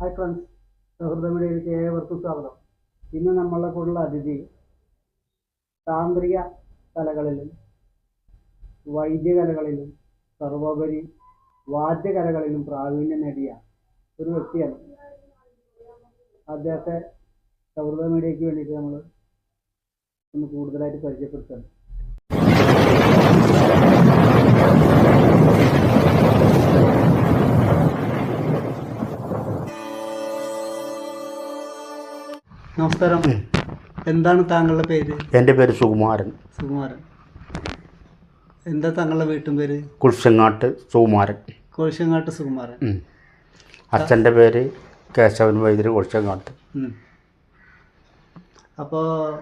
Hi friends സൗഹൃദമിടയിലേക്ക് ഏവർക്കും സ്വാഗതം. ഇന്ന് നമ്മളെ കൂടെയുള്ള അതിഥി താന്ത്രിക കലകളിലും വൈദ്യകലകളിലും സർവോപരി വാദ്യകലകളിലും പ്രാവീണ്യം നേടിയ ഒരു വ്യക്തിയാണ്. അദ്ദേഹത്തെ സൗഹൃദ മീഡിയയ്ക്ക് വേണ്ടിയിട്ട് നമ്മൾ ഒന്ന് കൂടുതലായിട്ട് പരിചയപ്പെടുത്തുകയാണ് നമസ്കാരം. എന്താണ് താങ്കളുടെ പേര്? എന്റെ പേര് സുകുമാരൻ. സുകുമാരൻ. എന്താ താങ്കളുടെ വീട്ടും പേര്? കുഴിശങ്ങാട്ട് സുകുമാരൻ. കുഴിശങ്ങാട്ട് സുകുമാരൻ. അച്ഛന്റെ പേര് കേശവൻ വൈദ്യര് കുഴിശങ്ങാട്ട്. അപ്പോൾ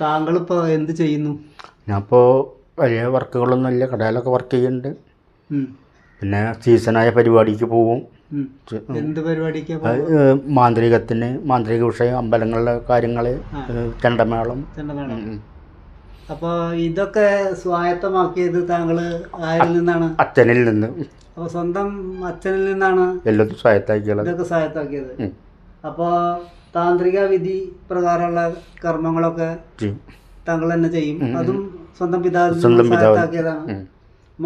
താങ്കളിപ്പോൾ എന്ത് ചെയ്യുന്നു? ഞാനിപ്പോൾ വലിയ വർക്കുകളൊന്നുമില്ല കടയിലൊക്കെ വർക്ക് ചെയ്യുന്നുണ്ട്. പിന്നെ സീസണായ പരിപാടിക്ക് പോവും. എന്ത് പരിപാടിക്ക് മാന്ത്രികത്തിന് മാന്ത്രിക വിഷയം അമ്പലങ്ങളിലെ കാര്യങ്ങൾ ആ. ചെണ്ടമേളം. അപ്പോൾ ഇതൊക്കെ സ്വായത്തമാക്കിയത് താങ്കൾ ആരിൽ നിന്നാണ് അച്ഛനിൽ നിന്ന് അപ്പോൾ സ്വന്തം അച്ഛനിൽ നിന്നാണ് എല്ലാം സ്വായത്താക്കിയത് ഇതൊക്കെ സ്വായത്താക്കിയത്. അപ്പോൾ താന്ത്രിക വിധി പ്രകാരമുള്ള കർമ്മങ്ങളൊക്കെ. താങ്കൾ തന്നെ ചെയ്യും. അതും സ്വന്തം പിതാവിൽ സ്വന്തം നിന്ന് പിതാവിൽ. സ്വായത്താക്കിയതാണ്.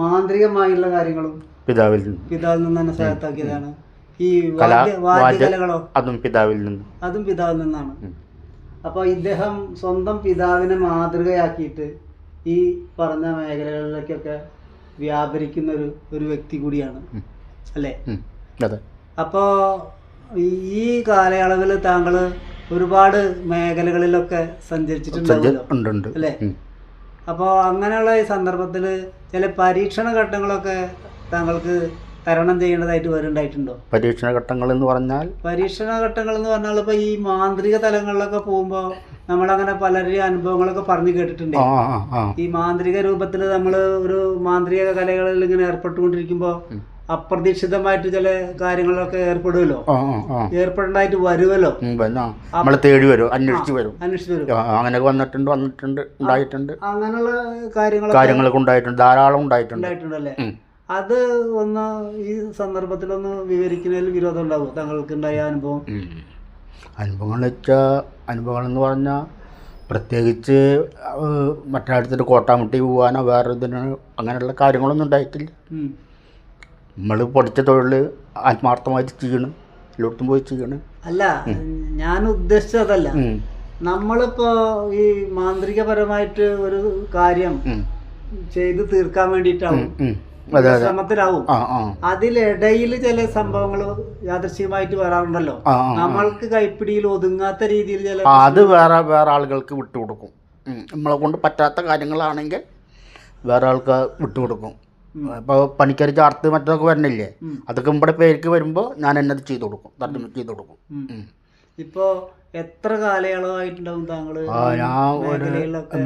മാന്ത്രികമായുള്ള കാര്യങ്ങളും പിതാവിൽ നിന്ന്. പിതാവിൽ നിന്ന് തന്നെ സ്വായത്താക്കിയതാണ് ഈ കല വാദ്യകലകളോ? അതും പിതാവിൽ നിന്ന്. അതും പിതാവിൽ നിന്നാണ്. അപ്പൊ അപ്പോൾ ഇദ്ദേഹം സ്വന്തം പിതാവിനെ മാതൃകയാക്കിയിട്ട് ഈ പറഞ്ഞ മേഖലകളിലേക്കൊക്കെ വ്യാപരിക്കുന്ന ഒരു ഒരു വ്യക്തി കൂടിയാണ്. അല്ലേ? അപ്പോൾ ഈ കാലയളവിൽ താങ്കൾ ഒരുപാട് മേഖലകളിലൊക്കെ സഞ്ചരിച്ചിട്ടുണ്ടല്ലോ അല്ലേ? അപ്പോൾ അങ്ങനെയുള്ള ഈ സന്ദർഭത്തിൽ ചില പരീക്ഷണ ഘട്ടങ്ങളൊക്കെ താങ്കൾക്ക് തരണം ചെയ്യേണ്ടതായിട്ട് വരുന്നുണ്ടായിട്ടുണ്ടോ പരീക്ഷണ ഘട്ടങ്ങൾ എന്ന് പറഞ്ഞാൽ പരീക്ഷണ ഘട്ടങ്ങൾ എന്ന് പറഞ്ഞാൽ ഇപ്പോൾ ഈ മാന്ത്രിക തലങ്ങളിലൊക്കെ പോകുമ്പോൾ നമ്മളങ്ങനെ പലരുടെയും അനുഭവങ്ങളൊക്കെ പറഞ്ഞു കേട്ടിട്ടുണ്ട്. ഈ മാന്ത്രിക രൂപത്തിൽ നമ്മൾ ഒരു മാന്ത്രിക കലകളിൽ ഇങ്ങനെ ഏർപ്പെട്ടുകൊണ്ടിരിക്കുമ്പോൾ ഉം. അപ്രതീക്ഷിതമായിട്ട് ചില കാര്യങ്ങളിലൊക്കെ ഏർപ്പെടുമല്ലോ ഏർപ്പെടേണ്ടതായിട്ട് വരുമല്ലോ നമ്മളെ തേടി വരും അന്വേഷിച്ച് വരും. അന്വേഷിച്ച് വരും. ആ, വന്നിട്ടുണ്ട് വന്നിട്ടുണ്ട് ഉണ്ടായിട്ടുണ്ട്. അങ്ങനെയുള്ള കാര്യങ്ങളൊക്കെ കാര്യങ്ങളൊക്കെ ഉണ്ടായിട്ടുണ്ട് ധാരാളം ഉണ്ടായിട്ടുണ്ട്. ഉണ്ടായിട്ടുണ്ടല്ലേ? അത് ഒന്ന് ഈ സന്ദർഭത്തിലൊന്ന് വിവരിക്കുന്നതിൽ വിരോധം ഉണ്ടാവും? താങ്കൾക്ക് ഉണ്ടായ അനുഭവം? അനുഭവങ്ങൾ വെച്ചാൽ അനുഭവങ്ങൾ എന്ന് പറഞ്ഞാൽ പ്രത്യേകിച്ച് മറ്റടുത്തിട്ട് കോട്ടാമുട്ടി പോകാനോ വേറെ ഇതിന് അങ്ങനെയുള്ള കാര്യങ്ങളൊന്നും ഉണ്ടായിട്ടില്ല. നമ്മൾ പഠിച്ച തൊഴിൽ ആത്മാർത്ഥമായിട്ട് ചെയ്യണം എല്ലായിടത്തും പോയി ചെയ്യണം. അല്ല ഞാൻ ഉദ്ദേശിച്ചതല്ല. അതല്ല നമ്മളിപ്പോ ഈ മാന്ത്രികപരമായിട്ട് ഒരു കാര്യം ചെയ്ത് തീർക്കാൻ വേണ്ടിയിട്ടാവും. ശ്രമത്തിലാവും അതിലിടയിൽ ചില സംഭവങ്ങൾ യാദൃശ്യമായിട്ട് വരാറുണ്ടല്ലോ നമ്മൾക്ക് കൈപ്പിടിയിൽ ഒതുങ്ങാത്ത രീതിയിൽ ചില അത് വേറെ വേറെ ആളുകൾക്ക് വിട്ടുകൊടുക്കും. നമ്മളെ കൊണ്ട് പറ്റാത്ത കാര്യങ്ങളാണെങ്കിൽ വേറെ ആൾക്ക് വിട്ടുകൊടുക്കും. ഇപ്പോൾ പണിക്കരി ചാർത്ത് മറ്റൊക്കെ വരണില്ലേ. അതൊക്കെ ഇവിടെ പേർക്ക് വരുമ്പോൾ ഞാൻ എന്നത് ചെയ്ത് കൊടുക്കും തട്ടും ചെയ്ത് കൊടുക്കും ഉം. ഉം. ഇപ്പോ എത്ര കാലയളവായിട്ടുണ്ടാവും താങ്കൾ ആ ഞാൻ ഒരു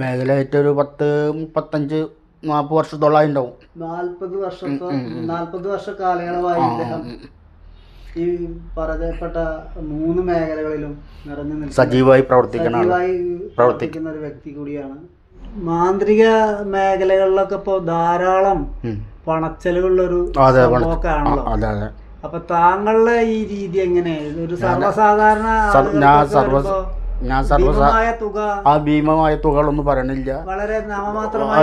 മേഖലയായിട്ട് ഒരു പത്ത് മുപ്പത്തഞ്ച് നാൽപ്പത് വർഷത്തോളമായി ഉണ്ടാവും നാൽപ്പത് വർഷത്തോ ഉം. നാൽപ്പത് വർഷ കാലയളവായി. ഈ പറയപ്പെട്ട മൂന്ന് മേഖലകളിലും നിറഞ്ഞു സജീവമായി പ്രവർത്തിക്കുന്ന പ്രവർത്തിക്കുന്ന ഒരു വ്യക്തി കൂടിയാണ് മാന്ത്രിക മേഖലകളിലൊക്കെ ഇപ്പോൾ ധാരാളം. പണച്ചെലവുള്ളൊരു സംഭവമൊക്കെ അപ്പൊ താങ്കളുടെ ഈ രീതി എങ്ങനെ ഒരു സർവസാധാരണ ഞാൻ സർവ ഞാൻ തുക ആ ഭീമമായ തുകകളൊന്നും പറയണില്ല. വളരെ നാമമാത്രമായ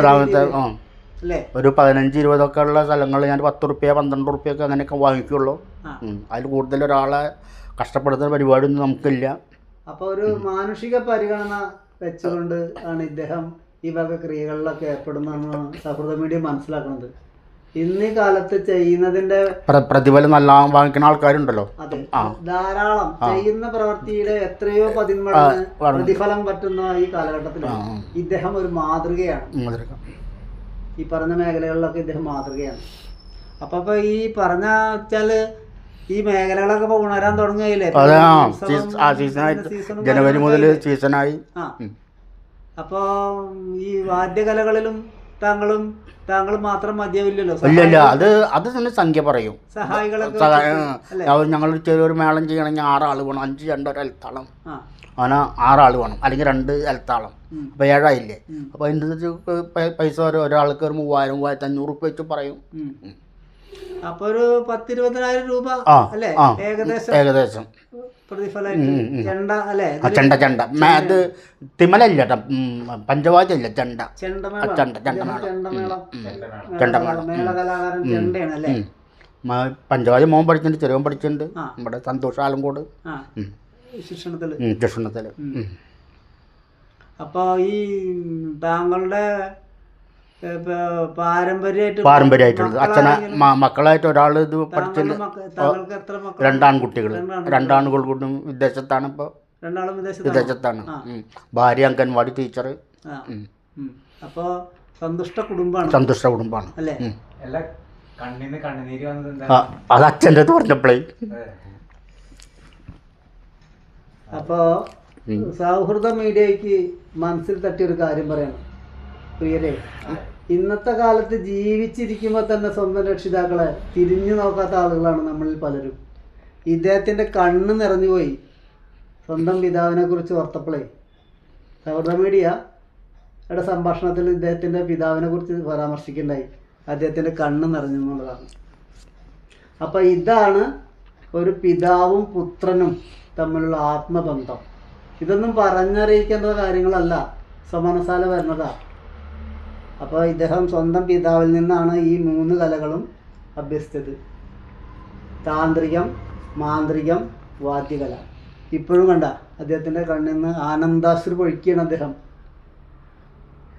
ഒരു പതിനഞ്ച് ഇരുപതൊക്കെ ഉള്ള സ്ഥലങ്ങളിൽ ഞാൻ പത്ത് റുപ്യ പന്ത്രണ്ട് റുപ്യൊക്കെ അങ്ങനെയൊക്കെ വാങ്ങിക്കുള്ളൂ. അതിൽ കൂടുതൽ ഒരാളെ കഷ്ടപ്പെടുത്തുന്ന പരിപാടിയൊന്നും നമുക്കില്ല. അപ്പൊ ഒരു മാനുഷിക പരിഗണന വെച്ചുകൊണ്ട് ആണ് ഇദ്ദേഹം ഈ വക ക്രിയകളിലൊക്കെ ഏർപ്പെടുന്നതെന്നാണ് സൗഹൃദ മീഡിയ മനസ്സിലാക്കുന്നത്. ഇന്ന് ഈ കാലത്ത് ചെയ്യുന്നതിന്റെ പ്ര- പ്രതിഫലം നല്ല വാങ്ങിക്കുന്ന ആൾക്കാരുണ്ടല്ലോ. അതെ. ധാരാളം ചെയ്യുന്ന പ്രവൃത്തിയുടെ എത്രയോ പതിന്മടങ്ങ് പ്രതിഫലം പറ്റുന്ന ഈ കാലഘട്ടത്തിൽ. ഇദ്ദേഹം ഒരു മാതൃകയാണ്. ഈ പറഞ്ഞ മേഖലകളിലൊക്കെ ഇദ്ദേഹം മാതൃകയാണ്. അപ്പൊ അപ്പൊ ഈ പറഞ്ഞ വെച്ചാൽ ഈ മേഖലകളൊക്കെ ഇപ്പൊ ഉണരാൻ തുടങ്ങുകയില്ലേ? സീസൺ ജനുവരി മുതൽ സീസണായി ആ. അപ്പോ ഈ വാദ്യകലകളിലും താങ്കളും താങ്കൾ മാത്രം മതിയാവില്ലല്ലോ ഇല്ല ഇല്ല. അത് അത് തന്നെ സംഖ്യ പറയും. സഹായികളൊക്കെ ഞങ്ങൾ ചെറിയൊരു മേളം ചെയ്യണമെങ്കിൽ ആറാൾ വേണം. അഞ്ച് രണ്ടൊരു ആ. അങ്ങനെ ആറാൾ വേണം. അല്ലെങ്കിൽ രണ്ട് അലത്താളം അപ്പൊ അപ്പോൾ ഏഴായില്ലേ അപ്പൊ അപ്പോൾ പ- പൈസ ഒരാൾക്ക് ഒരു മൂവായിരം മൂവായിരത്തി അഞ്ഞൂറ് റുപ്യ വെച്ച് പറയും. അപ്പൊ ഒരു പത്തിരുപതിനായിരം രൂപ അല്ലേ? ഏകദേശം ഏകദേശം. ചെണ്ട അല്ലേ? ചെണ്ട ചെണ്ട. അത് തിമലല്ല പഞ്ചവാദ്യല്ല ചെണ്ട. ചെണ്ടമേളം. ചെണ്ട ചെണ്ടമേളം. ചെണ്ടമേളം. മേളകലാകാരൻ ചെണ്ടയാണ് അല്ലേ? പഞ്ചവാദ്യം മോൻ പഠിച്ചിട്ടുണ്ട് ചെറിയവൻ പഠിച്ചിട്ടുണ്ട്. നമ്മുടെ സന്തോഷ് ആലങ്കോട്. ആ. ശിക്ഷണത്തിൽ കൃഷ്ണത്തിൽ അപ്പൊ ഈ താങ്കളുടെ പാരമ്പര്യമായിട്ടുള്ളത് അച്ഛന മക്കളായിട്ട് ഒരാൾ ഇത് പഠിച്ചത് രണ്ടാൺകുട്ടികൾ രണ്ടാണുകൾ കൊണ്ടും വിദേശത്താണ് ഇപ്പോൾ രണ്ടാളും വിദേശത്താണ്? ഭാര്യ അംഗൻവാടി ടീച്ചർ അപ്പോൾ സന്തുഷ്ട കുടുംബമാണ് സന്തുഷ്ട കുടുംബമാണ് അല്ലേ? അത് അച്ഛന്റെ അടുത്ത് പറഞ്ഞപ്പോഴേ അപ്പോ സൗഹൃദ മീഡിയക്ക് മനസ്സിൽ തട്ടിയൊരു കാര്യം പറയണം. പ്രിയരെ ഇന്നത്തെ കാലത്ത് ജീവിച്ചിരിക്കുമ്പോൾ തന്നെ സ്വന്തം രക്ഷിതാക്കളെ തിരിഞ്ഞു നോക്കാത്ത ആളുകളാണ് നമ്മളിൽ പലരും. ഇദ്ദേഹത്തിന്റെ കണ്ണ് നിറഞ്ഞുപോയി സ്വന്തം പിതാവിനെ കുറിച്ച് ഓർത്തപ്പോളേ സൗഹൃദ മീഡിയ യുടെ സംഭാഷണത്തിൽ ഇദ്ദേഹത്തിന്റെ പിതാവിനെ കുറിച്ച് പരാമർശിക്കണ്ടായി അദ്ദേഹത്തിന്റെ കണ്ണ് നിറഞ്ഞു എന്നുള്ളതാണ്. അപ്പം ഇതാണ് ഒരു പിതാവും പുത്രനും തമ്മിലുള്ള ആത്മബന്ധം. ഇതൊന്നും പറഞ്ഞറിയിക്കേണ്ട കാര്യങ്ങളല്ല. സമനസാല വരുന്നതാ അപ്പോൾ ഇദ്ദേഹം സ്വന്തം പിതാവിൽ നിന്നാണ് ഈ മൂന്ന് കലകളും അഭ്യസിച്ചത്. താന്ത്രികം മാന്ത്രികം വാദ്യകല. ഇപ്പോഴും കണ്ട അദ്ദേഹത്തിന്റെ കണ്ണിൽ നിന്ന് ആനന്ദാശ്രു പൊഴിക്കുകയാണ് അദ്ദേഹം.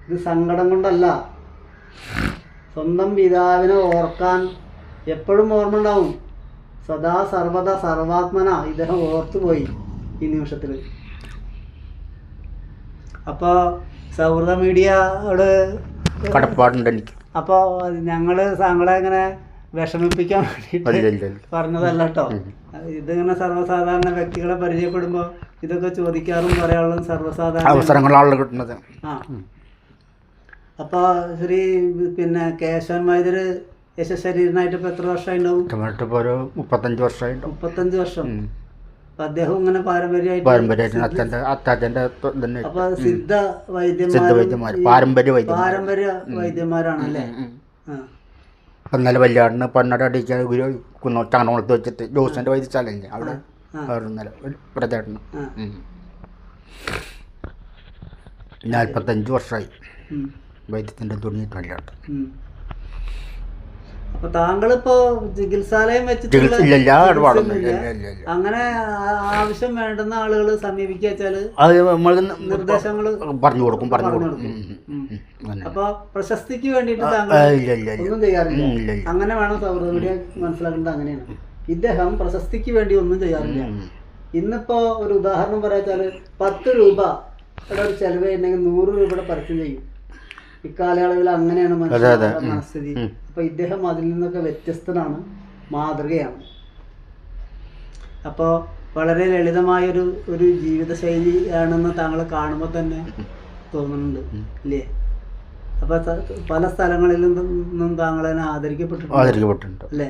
ഇത് സങ്കടം കൊണ്ടല്ല. സ്വന്തം പിതാവിനെ ഓർക്കാൻ എപ്പോഴും ഓർമ്മ ഉണ്ടാവും. സദാ സർവത സർവാത്മന ഇദ്ദേഹം ഓർത്തുപോയി ഈ നിമിഷത്തിൽ അപ്പോൾ സൗഹൃദ മീഡിയയോട് കടപ്പാടുണ്ട് എനിക്ക്. അപ്പോൾ ഞങ്ങൾ താങ്കളെ ഇങ്ങനെ വിഷമിപ്പിക്കാൻ വേണ്ടിയിട്ട് പറഞ്ഞതല്ല കേട്ടോ ഇതിങ്ങനെ സർവസാധാരണ വ്യക്തികളെ പരിചയപ്പെടുമ്പോൾ ഇതൊക്കെ ചോദിക്കാറും പറയാനുള്ള സർവസാധാരണ അവസരങ്ങളാണ് കിട്ടുന്നത്. ആ. അപ്പോൾ ശ്രീ പിന്നെ കേശവൻ വൈദ്യര് യശശരീരനായിട്ട് ഇപ്പോൾ എത്ര വർഷമായി ഉണ്ടാവും? ഒരു മുപ്പത്തഞ്ച് വർഷമായിട്ടും മുപ്പത്തഞ്ച് വർഷം. അദ്ദേഹം ഇങ്ങനെ പാരമ്പര്യമായിട്ട് പാരമ്പര്യമായിട്ട് അച്ഛന്റെ അത്താച്ചന്റെ തന്നെ അപ്പൊ സിദ്ധ വൈദ്യന്മാർ പാരമ്പര്യ പാരമ്പര്യ വൈദ്യന്മാരാണല്ലേ ആ. ഇന്നലെ വല്യാടിന് പൊന്നട അടിക്കാൻ ഗുരു കുന്നോ ചാണകുളത്ത് വെച്ചിട്ട് ജോസിന്റെ വൈദ്യശാലയില്ലേ? അവിടെ ഇന്നലെ വ്രതേട്ടന് ആ. നാൽപ്പത്തഞ്ച് വർഷമായി വൈദ്യത്തിന്റെ വൈദ്യത്തിന്റെ തുണിയിട്ട് വല്യാട്ട്. അപ്പൊ താങ്കളിപ്പോ ചികിത്സാലയം ഇല്ല അങ്ങനെ ആവശ്യം വേണ്ടുന്ന ആളുകൾ സമീപിക്കുക നിർദ്ദേശങ്ങൾ പറഞ്ഞു കൊടുക്കും പറഞ്ഞു കൊടുക്കും. അപ്പൊ പ്രശസ്തിക്ക് വേണ്ടിട്ട് ഒന്നും ചെയ്യാറില്ല. അങ്ങനെ വേണം സൗഹൃദ മനസ്സിലാക്കേണ്ടത് അങ്ങനെയാണ്. ഇദ്ദേഹം പ്രശസ്തിക്ക് വേണ്ടി ഒന്നും ചെയ്യാറില്ല. ഇന്നിപ്പോ ഒരു ഉദാഹരണം പറയാച്ചാൽ പത്ത് രൂപ ഒരു ചെലവ് ഉണ്ടെങ്കിൽ നൂറ് രൂപയുടെ പരസ്യം ചെയ്യും. ഇക്കാലയളവിൽ അങ്ങനെയാണ് മനുഷ്യരുടെ. മനസ്ഥിതി. അപ്പൊ ഇദ്ദേഹം അതിൽ നിന്നൊക്കെ വ്യത്യസ്തനാണ് മാതൃകയാണ്. അപ്പോൾ വളരെ ലളിതമായൊരു ഒരു ജീവിതശൈലിയാണെന്ന് താങ്കൾ കാണുമ്പോൾ തന്നെ തോന്നുന്നുണ്ട് ഇല്ലേ? അപ്പൊ പല സ്ഥലങ്ങളിൽ നിന്നും താങ്കൾ തന്നെ ആദരിക്കപ്പെട്ടിട്ടുണ്ട്. അല്ലേ?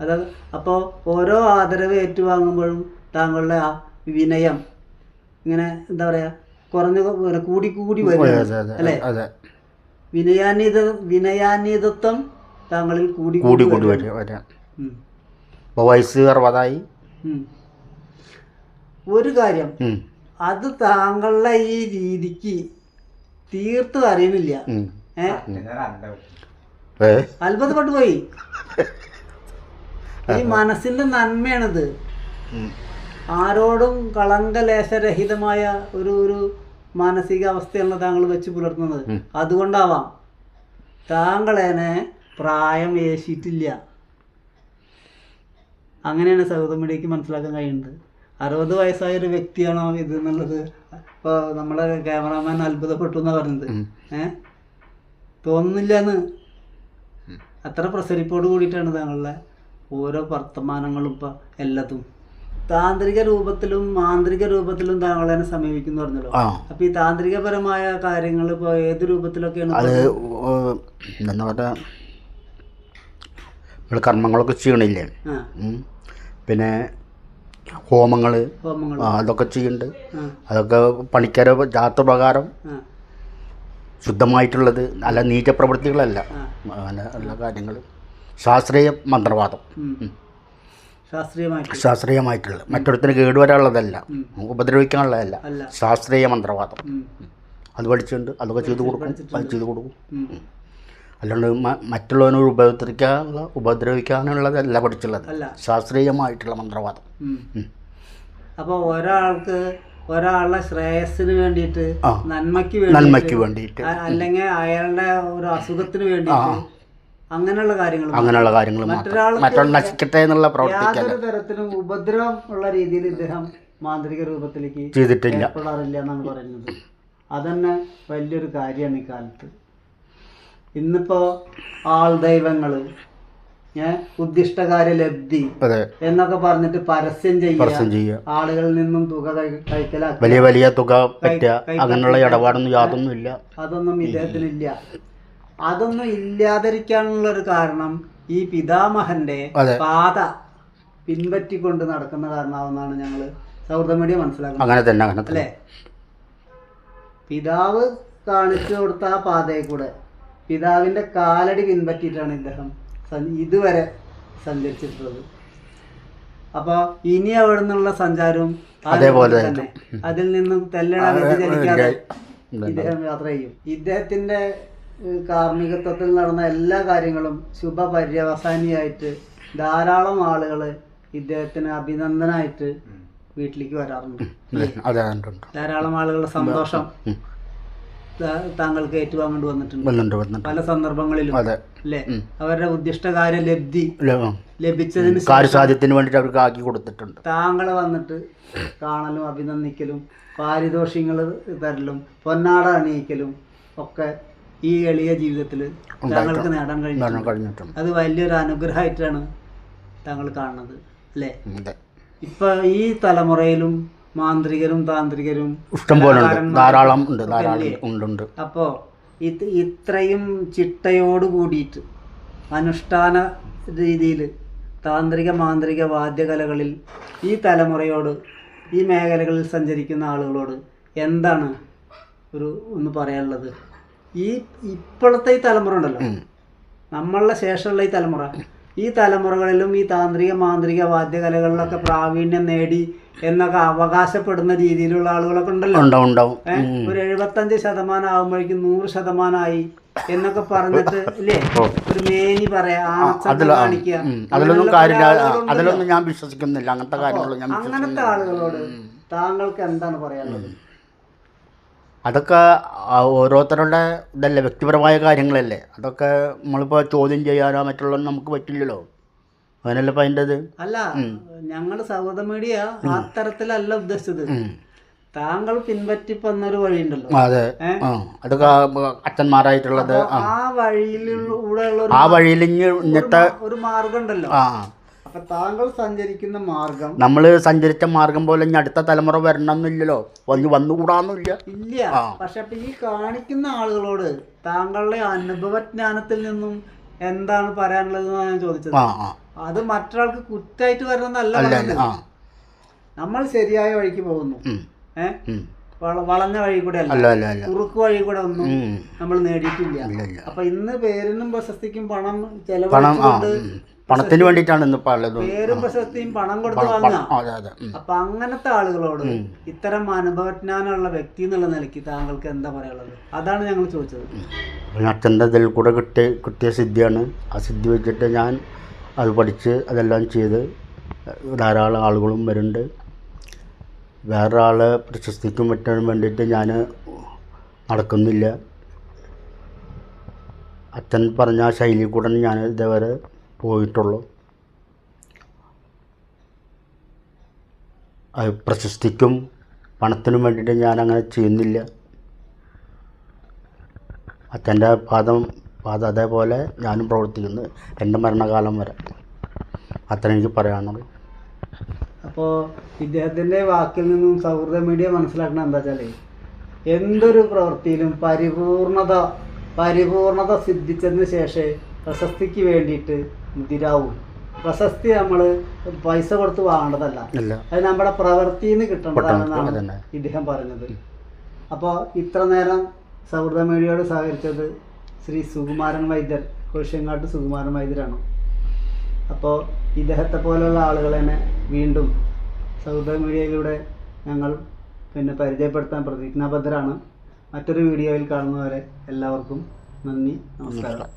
അതായത് അത് അപ്പോൾ ഓരോ ആദരവ് ഏറ്റുവാങ്ങുമ്പോഴും താങ്കളുടെ ആ വിനയം ഇങ്ങനെ എന്താ പറയാ കുറഞ്ഞ കൂടി കൂടി വരും അല്ലേ? വിനയാന്വിത വിനയാന്വിതത്വം താങ്കളിൽ കൂടി കൂടി കൂടി വരിക വരാം. ഉം. ഇപ്പോൾ വയസ്സ് അറുപതായി. ഒരു കാര്യം അത് താങ്കളുടെ ഈ രീതിക്ക് തീർത്തും അറിയണില്ല അത്ഭുതപ്പെട്ടു പോയി ഈ മനസ്സിന്റെ നന്മയാണിത്. ആരോടും കളങ്കലേശരഹിതമായ ഒരു ഒരു മാനസികാവസ്ഥയാണ് താങ്കൾ വെച്ച് പുലർത്തുന്നത്. അതുകൊണ്ടാവാം താങ്കളേനെ പ്രായം ഏശിയിട്ടില്ല. അങ്ങനെയാണ് സൗദമിടിക്ക് മനസ്സിലാക്കാൻ കഴിയുന്നത്. അറുപത് വയസ്സായ ഒരു വ്യക്തിയാണോ ഇത് എന്നുള്ളത് ഇപ്പോൾ നമ്മളെ ക്യാമറാമാൻ അത്ഭുതപ്പെട്ടു എന്നാണ് പറഞ്ഞത്. ഏ? തോന്നുന്നില്ല എന്ന് അത്ര പ്രസരിപ്പോട് കൂടിയിട്ടാണ് താങ്കളുടെ ഓരോ വർത്തമാനങ്ങളും ഇപ്പം എല്ലാത്തും. താന്ത്രിക രൂപത്തിലും മാന്ത്രിക രൂപത്തിലും താങ്കളെ സമീപിക്കുന്നു പറഞ്ഞല്ലോ. അപ്പൊ ഈ താന്ത്രികപരമായ കാര്യങ്ങൾ ഇപ്പൊ ഏത് രൂപത്തിലൊക്കെയാണ് അത് എന്താ പറയുക നമ്മൾ കർമ്മങ്ങളൊക്കെ ചെയ്യണില്ലേ? പിന്നെ ഹോമങ്ങൾ അതൊക്കെ ചെയ്യുന്നുണ്ട് അതൊക്കെ പണിക്കാരെ ജാത്ത പ്രകാരം ശുദ്ധമായിട്ടുള്ളത് നല്ല നീചപ്രവൃത്തികളല്ല. പ്രവൃത്തികളല്ല അങ്ങനെ എല്ലാ കാര്യങ്ങളും. ശാസ്ത്രീയ മന്ത്രവാദം. ശാസ്ത്രീയമായിട്ടുള്ള മറ്റൊരുത്തിന് കേടുവരാനുള്ളതല്ല. ഉപദ്രവിക്കാനുള്ളതല്ല. ശാസ്ത്രീയ മന്ത്രവാദം. അത് പഠിച്ചുകൊണ്ട് അതൊക്കെ ചെയ്ത് കൊടുക്കും. അത് ചെയ്ത് കൊടുക്കും. അല്ലാണ്ട് മറ്റുള്ളവനോട് ഉപദ്രവിക്കാനുള്ള ഉപദ്രവിക്കാനുള്ളതല്ല പഠിച്ചുള്ളത്. ശാസ്ത്രീയമായിട്ടുള്ള മന്ത്രവാദം. ഉം. ഉം. അപ്പൊ ഒരാൾക്ക് ഒരാളുടെ ശ്രേയസ്സിന് വേണ്ടിയിട്ട്. നന്മയ്ക്ക് നന്മയ്ക്ക് വേണ്ടിയിട്ട്. അല്ലെങ്കിൽ അയാളുടെ ഒരു അസുഖത്തിന് വേണ്ടിയിട്ട് അങ്ങനെയുള്ള കാര്യങ്ങൾ അങ്ങനെയുള്ള കാര്യങ്ങൾ മാത്രം. മറ്റൊരാൾക്ക് നശിക്കട്ടെ എന്നുള്ള പ്രവർത്തിക്കല്ല. യാതൊരു തരത്തിലും ഉപദ്രവം ഉള്ള രീതിയിൽ ഇദ്ദേഹം മാന്ത്രിക രൂപത്തിലേക്ക് ചെയ്തിട്ടില്ല. ഏർപ്പെടാറില്ല എന്നാണ് പറയുന്നത്. അതന്നെ വലിയൊരു കാര്യമാണ് ഈ കാലത്ത്. ഇന്നിപ്പോ ആൾ ദൈവങ്ങൾ ഏഹ് ഉദ്ദിഷ്ടകാര്യ ലബ്ധി എന്നൊക്കെ പറഞ്ഞിട്ട് പരസ്യം ചെയ്യുക ആളുകളിൽ നിന്നും തുക കഴിക്കലാക്കി കൈക്കലാക്കുക വലിയ വലിയ തുക പറ്റുക അങ്ങനെയുള്ള ഇടപാടൊന്നും യാതൊന്നും ഇല്ല അതൊന്നും ഇദ്ദേഹത്തിനില്ല. അതൊന്നും ഇല്ലാതിരിക്കാനുള്ള ഒരു കാരണം ഈ പിതാമഹന്റെ. പാത പിൻപറ്റിക്കൊണ്ട് നടക്കുന്ന കാരണമാവുന്നതാണ് ഞങ്ങൾ സൗഹൃദം മീഡിയ മനസ്സിലാക്കുന്നത്. അങ്ങനെ തന്നെ അങ്ങനെ അല്ലേ? പിതാവ് കാണിച്ചു കൊടുത്ത ആ പാതയിൽ കൂടെ പിതാവിന്റെ കാലടി പിൻപറ്റിയിട്ടാണ് ഇദ്ദേഹം ഇതുവരെ സഞ്ചരിച്ചിട്ടുള്ളത്. അപ്പൊ ഇനി അവിടെ നിന്നുള്ള സഞ്ചാരവും അതേപോലെ തന്നെ. അതിൽ നിന്നും തെല്ലണ വ്യതിചലിക്കാതെ. ഇദ്ദേഹം യാത്ര ചെയ്യും. ഇദ്ദേഹത്തിന്റെ കാർമ്മികത്വത്തിൽ നടന്ന എല്ലാ കാര്യങ്ങളും ശുഭപര്യവസാനിയായിട്ട് ധാരാളം ആളുകൾ ഇദ്ദേഹത്തിന് അഭിനന്ദനായിട്ട് വീട്ടിലേക്ക് വരാറുണ്ട്. ധാരാളം ആളുകളുടെ സന്തോഷം താങ്കൾക്ക് ഏറ്റുവാങ്ങേണ്ടി വന്നിട്ടുണ്ട്. പല സന്ദർഭങ്ങളിലും അല്ലെ. അവരുടെ ഉദ്ദിഷ്ടകാര്യ ലബ്ധി ല- ലഭിച്ചതിന് കാര്യസാധ്യത്തിന് വേണ്ടിട്ട് അവർക്ക് ആക്കി കൊടുത്തിട്ടുണ്ട്. താങ്കൾ വന്നിട്ട് കാണലും അഭിനന്ദിക്കലും പാരിതോഷികങ്ങൾ തരലും പൊന്നാട അണിയിക്കലും ഒക്കെ ഈ എളിയ ജീവിതത്തിൽ താങ്കൾക്ക് നേടാൻ കഴിഞ്ഞു കഴിഞ്ഞിട്ടുണ്ട്? അത് വലിയൊരു അനുഗ്രഹമായിട്ടാണ് താങ്കൾ കാണുന്നത് അല്ലേ? ഇപ്പൊ ഈ തലമുറയിലും മാന്ത്രികരും താന്ത്രികരും ഇഷ്ടംപോലെ ധാരാളം ഉണ്ട്. ധാരാളം ഉണ്ട് ഉണ്ട്. അപ്പോൾ ഇത് ഇത്രയും ചിട്ടയോട് കൂടിയിട്ട് അനുഷ്ഠാന രീതിയിൽ താന്ത്രിക മാന്ത്രിക വാദ്യകലകളിൽ ഈ തലമുറയോട് ഈ മേഖലകളിൽ സഞ്ചരിക്കുന്ന ആളുകളോട് എന്താണ് ഒരു ഒന്ന് പറയാനുള്ളത്? ഈ ഇപ്പോഴത്തെ ഈ തലമുറ ഉണ്ടല്ലോ. നമ്മളുടെ ശേഷമുള്ള ഈ തലമുറ. ഈ തലമുറകളിലും ഈ താന്ത്രിക മാന്ത്രിക വാദ്യകലകളിലൊക്കെ പ്രാവീണ്യം നേടി എന്നൊക്കെ അവകാശപ്പെടുന്ന രീതിയിലുള്ള ആളുകളൊക്കെ ഉണ്ടല്ലോ. ഉണ്ടാവും? ഒരു എഴുപത്തഞ്ച് ശതമാനം ആകുമ്പോഴേക്കും നൂറ് ശതമാനമായി എന്നൊക്കെ പറഞ്ഞിട്ട് ഇല്ലേ? ഒരു മേനി പറയാ. അതിലൊന്നും കാര്യമില്ല. അതിലൊന്നും ഞാൻ വിശ്വസിക്കുന്നില്ല. അങ്ങനത്തെ കാര്യങ്ങളൊന്നും അങ്ങനത്തെ ആളുകളോട് താങ്കൾക്ക് എന്താണ് പറയാനുള്ളത്? അതൊക്കെ ഓരോരുത്തരുടെ ഇതല്ലേ വ്യക്തിപരമായ കാര്യങ്ങളല്ലേ. അതൊക്കെ നമ്മളിപ്പോൾ ചോദ്യം ചെയ്യാനോ മറ്റുള്ള നമുക്ക് പറ്റില്ലല്ലോ. അതിനല്ലേ ഇപ്പം അതിന്റെ ഇത് അല്ല ഞങ്ങൾ സൗഹൃദ മീഡിയ ആ തരത്തിലല്ല ഉദ്ദേശിച്ചത്. താങ്കൾ പിൻപറ്റി വന്നൊരു വഴിയുണ്ടല്ലോ അതെ. അതൊക്കെ അച്ഛന്മാരായിട്ടുള്ളത് ആ. വഴിയിലൂടെ ആ വഴിയിൽ ഇന്നത്തെ ഒരു മാർഗം ഉണ്ടല്ലോ. താങ്കൾ സഞ്ചരിക്കുന്ന മാർഗം നമ്മൾ സഞ്ചരിച്ച മാർഗം പോലെ ഇനി അടുത്ത തലമുറ വരണമെന്നില്ലല്ലോ. വന്ന് വന്നുകൂടാന്നില്ല. ഇല്ല. പക്ഷെ അപ്പൊ ഈ കാണിക്കുന്ന ആളുകളോട് താങ്കളുടെ അനുഭവജ്ഞാനത്തിൽ നിന്നും എന്താണ് പറയാനുള്ളത് ഞാൻ ചോദിച്ചത്? അത് മറ്റൊരാൾക്ക് കുറ്റായിട്ട് വരണമെന്നല്ല നമ്മൾ ശരിയായ വഴിക്ക് പോകുന്നു. ഏഹ് വളഞ്ഞ വഴി കൂടെ അല്ല. കുറുക്ക് വഴി കൂടെ ഒന്നും നമ്മൾ നേടിയിട്ടില്ല. അപ്പൊ ഇന്ന് പേരിനും പ്രശസ്തിക്കും പണം ചെലവഴിച്ചുകൊണ്ട്. പണത്തിന് വേണ്ടിയിട്ടാണ് ഇന്ന് പലതും പേരും പ്രശസ്തിയും പണം കൊടുത്ത് വാങ്ങുക. അതെ അതെ. ഉം. അപ്പൊ അങ്ങനത്തെ ആളുകളോട് ഇത്തരം അനുഭവജ്ഞാനമുള്ള വ്യക്തി എന്നുള്ള നിലയ്ക്ക് താങ്കൾക്ക് എന്താ പറയാനുള്ളത്? അതാണ് ഞങ്ങൾ ചോദിച്ചത്. പിന്നെ അച്ഛന്റെ ഇതിൽ കൂടെ കിട്ടി കിട്ടിയ സിദ്ധിയാണ്. ആ സിദ്ധി വെച്ചിട്ട് ഞാൻ അത് പഠിച്ച് അതെല്ലാം ചെയ്ത് ധാരാളം ആളുകളും വരുന്നുണ്ട്. വേറൊരാളെ പ്രശസ്തിക്കും മറ്റും വേണ്ടിയിട്ട് ഞാൻ നടക്കുന്നില്ല. അച്ഛൻ പറഞ്ഞ ആ ശൈലി കൂടെ ഞാൻ ഇതേവരെ പോയിട്ടുള്ളൂ. അത് പ്രശസ്തിക്കും പണത്തിനും വേണ്ടിയിട്ട് ഞാൻ അങ്ങനെ ചെയ്യുന്നില്ല. അച്ഛന്റെ പാദം പാദം അതേപോലെ ഞാനും പ്രവർത്തിക്കുന്നു. എന്റെ മരണകാലം വരെ. അത്ര എനിക്ക് പറയാനുള്ളൂ. അപ്പോൾ ഇദ്ദേഹത്തിന്റെ വാക്കിൽ നിന്നും സൗഹൃദ മീഡിയ മനസ്സിലാക്കണം എന്താ വെച്ചാൽ എന്തൊരു പ്രവൃത്തിയിലും പരിപൂർണത പരിപൂർണത സിദ്ധിച്ചതിന് ശേഷമേ പ്രശസ്തിക്ക് വേണ്ടിയിട്ട് മുതിരാവൂ. പ്രശസ്തി നമ്മൾ പൈസ കൊടുത്ത് വാങ്ങേണ്ടതല്ല. അത് നമ്മുടെ പ്രവൃത്തിയിൽ നിന്ന് കിട്ടേണ്ടതാണെന്നാണ് ഇദ്ദേഹം പറഞ്ഞത്. അപ്പോൾ ഇത്ര നേരം സൗഹൃദ മീഡിയയോട് സഹകരിച്ചത് ശ്രീ സുകുമാരൻ വൈദ്യർ കോഷ്യങ്ങാട്ട് സുകുമാരൻ വൈദ്യരാണ് അപ്പോൾ ഇദ്ദേഹത്തെ പോലെയുള്ള ആളുകളെ വീണ്ടും സൗഹൃദ മീഡിയയിലൂടെ ഞങ്ങൾ പിന്നെ പരിചയപ്പെടുത്താൻ പ്രതിജ്ഞാബദ്ധരാണ്. മറ്റൊരു വീഡിയോയിൽ കാണുന്നവരെ എല്ലാവർക്കും നന്ദി നമസ്കാരം.